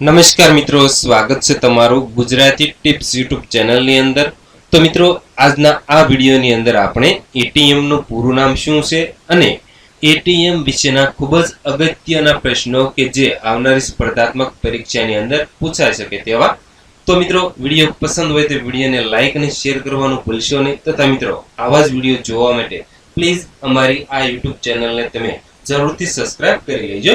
નમસ્કાર મિત્રો, સ્વાગત છે તમારું ગુજરાતી ટિપ્સ યુટ્યુબ ચેનલની અંદર. તો મિત્રો, આજના આ વિડીયોની અંદર આપણે એટીએમનું પૂરું નામ શું છે અને એટીએમ વિશેના ખૂબ જ અગત્યના પ્રશ્નો કે જે આવનારી સ્પર્ધાત્મક પરીક્ષાની અંદર પૂછાઈ શકે તેવા. તો મિત્રો, વીડિયો પસંદ હોય તો વિડીયોને લાઇક અને શેર કરવાનું ભૂલશો નહીં. તથા મિત્રો, આવા જ વીડિયો જોવા માટે પ્લીઝ અમારી આ યુટ્યુબ ચેનલને તમે જરૂરથી સબસ્ક્રાઇબ કરી લેજો.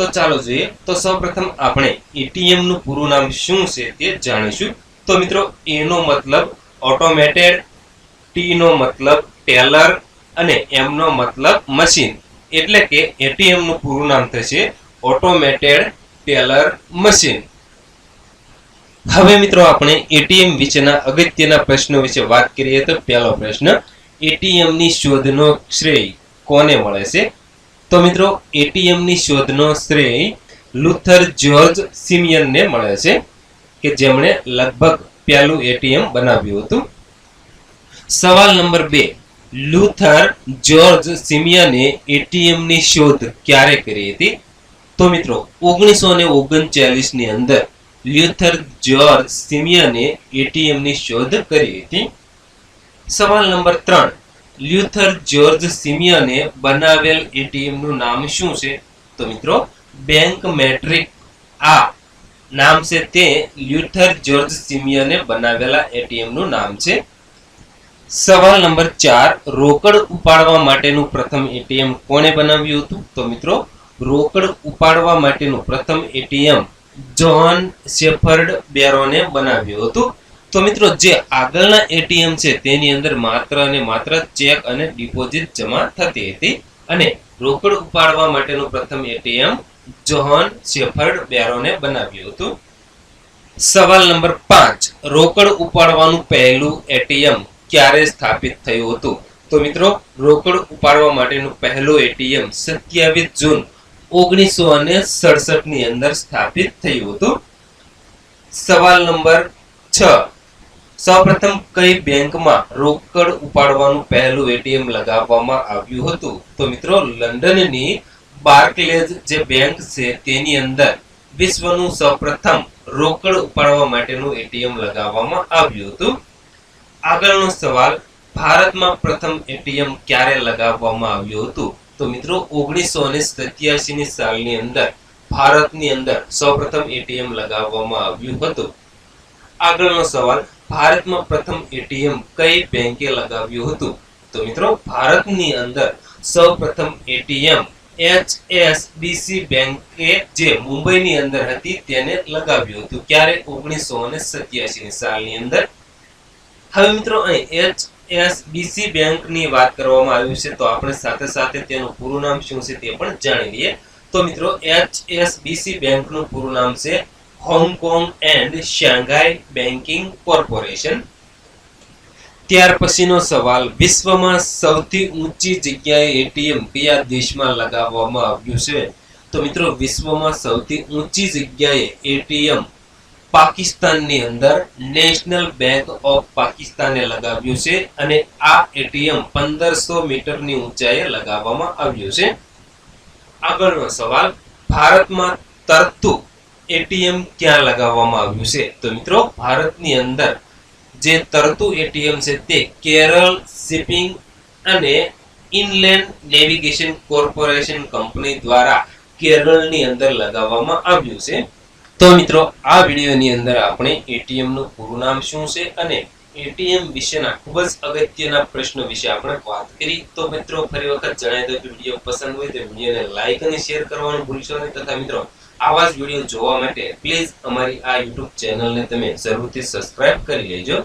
તો ચાલો જોઈએ. તો સૌપ્રથમ આપણે એટીએમનું પૂરું નામ શું છે તે જાણીશું. તો મિત્રો એનો મતલબ ઓટોમેટેડ ટી નો મતલબ ટેલર અને એમ નો મતલબ મશીન એટલે કે એટીએમનું પૂરું નામ થશે ઓટોમેટેડ ટેલર મશીન હવે મિત્રો આપણે એટીએમ વિશેના અગત્યના પ્રશ્નો વિશે વાત કરીએ તો પહેલો પ્રશ્ન એટીએમની શોધનો શ્રેય કોને મળે છે? તો મિત્રો એટીએમની શોધનો શ્રેય લુથર જ્યોર્જ સિમિયનને મળે છે, કે જેમણે લગભગ પહેલું એટીએમ બનાવ્યું હતું. સવાલ નંબર બે. લુથર જ્યોર્જ સિમિયને એટીએમની શોધ ક્યારે કરી હતી? તો મિત્રો, ઓગણીસો ને ઓગણચાલીસની અંદર લ્યુથર જ્યોર્જ સિમિયને એટીએમની શોધ કરી હતી. સવાલ નંબર ત્રણ. લ્યુથર જ્યોર્જ સિમિયને બનાવેલ એટીએમનું નામ શું છે? તો મિત્રો, બેંક મેટ્રિક આ નામ છે તે લ્યુથર જ્યોર્જ સિમિયને બનાવેલા એટીએમનું નામ છે. સવાલ નંબર ચાર, રોકડ ઉપાડવા માટેનું પ્રથમ એટીએમ કોણે બનાવ્યું હતું? તો મિત્રો, રોકડ ઉપાડવા માટેનું પ્રથમ એટીએમ જોન શેફર્ડ બેરોને બનાવ્યું હતું. તો મિત્રો, જે આગળના એટીએમ છે, તેની અંદર માત્ર અને માત્ર ચેક અને ડિપોઝિટ જમા થતી હતી. અને રોકડ ઉપાડવા માટેનું પ્રથમ એટીએમ જોહન શેફર્ડ બેરોને બનાવ્યું હતું. સવાલ નંબર પાંચ, રોકડ ઉપાડવાનું પહેલું એટીએમ ક્યારે સ્થાપિત થયું હતું? તો મિત્રો, રોકડ ઉપાડવા માટેનું પહેલું એટીએમ સત્યાવીસ જૂન ઓગણીસો અને સડસઠની અંદર સ્થાપિત થયું હતું. સવાલ નંબર છ સૌપ્રથમ કઈ બેંકમાં રોકડ ઉપાડવાનું પહેલું એટીએમ લગાવવામાં આવ્યું હતું? તો મિત્રો, લંડનની બાર્કલેજ જે બેંક છે, તેની અંદર વિશ્વનું સૌપ્રથમ રોકડ ઉપાડવા માટેનું એટીએમ લગાવવામાં આવ્યું હતું. આગળનો સવાલ, ભારતમાં પ્રથમ એટીએમ ક્યારે લગાવવામાં આવ્યું હતું? તો મિત્રો, ઓગણીસો ને સત્યાસી સાલની અંદર ભારતની અંદર સૌપ્રથમ એટીએમ લગાવવામાં આવ્યું હતું. આગળનો સવાલ ભારતમાં પ્રથમ એટીએમ કઈ બેંકે લગાવ્યું હતું? તો મિત્રો, ભારતની અંદર સૌપ્રથમ એટીએમ એચએસબીસી બેંકે જે મુંબઈની અંદર હતી તેને લગાવ્યું હતું. ક્યારે? ઓગણીસો અને સત્યાસી ની સાલની અંદર. હવે મિત્રો, અહીં એચએસબીસી બેંકની વાત કરવામાં આવી છે, તો આપણે સાથે સાથે તેનું પૂરું નામ શું છે તે પણ જાણી લઈએ. તો મિત્રો, એચએસબીસી બેંકનું પૂરું નામ છે Hong Kong and Shanghai banking corporation ત્યાર પછીનો સવાલ, વિશ્વમાં સૌથી ઊંચી જગ્યાએ એટીએમ કયા દેશમાં લગાવવામાં આવ્યું છે? તો મિત્રો, વિશ્વમાં સૌથી ઊંચી જગ્યાએ એટીએમ પાકિસ્તાનની અંદર નેશનલ બેંક ઓફ પાકિસ્તાને લગાવ્યું છે અને આ એટીએમ પંદરસો મીટરની ઊંચાઈએ લગાવવામાં આવ્યું છે. આગળનો સવાલ, ભારતમાં તરતું એટીએમ ક્યાં લગાવવામાં આવ્યું છે? તો મિત્રો, ભારતની અંદર જે તરતું એટીએમ છે તે કેરળ શિપિંગ અને ઇનલેન્ડ નેવિગેશન કોર્પોરેશન કંપની દ્વારા કેરળની અંદર લગાવવામાં આવ્યું છે. તો મિત્રો, આ વિડીયોની અંદર આપણે એટીએમનું પૂરું નામ શું છે અને એટીએમ વિશેના ખૂબ જ અગત્યના પ્રશ્નો વિશે આપણે વાત કરી. તો મિત્રો, ફરી વખત જણાવી દો કે વીડિયો પસંદ હોય તો વિડીયોને લાઈક અને શેર કરવાનું ભૂલશો નહીં. તથા મિત્રો આવા જ વીડિયો જોવા માટે પ્લીઝ અમારી આ યુટ્યુબ ચેનલને તમે જરૂરથી સબસ્ક્રાઇબ કરી લેજો.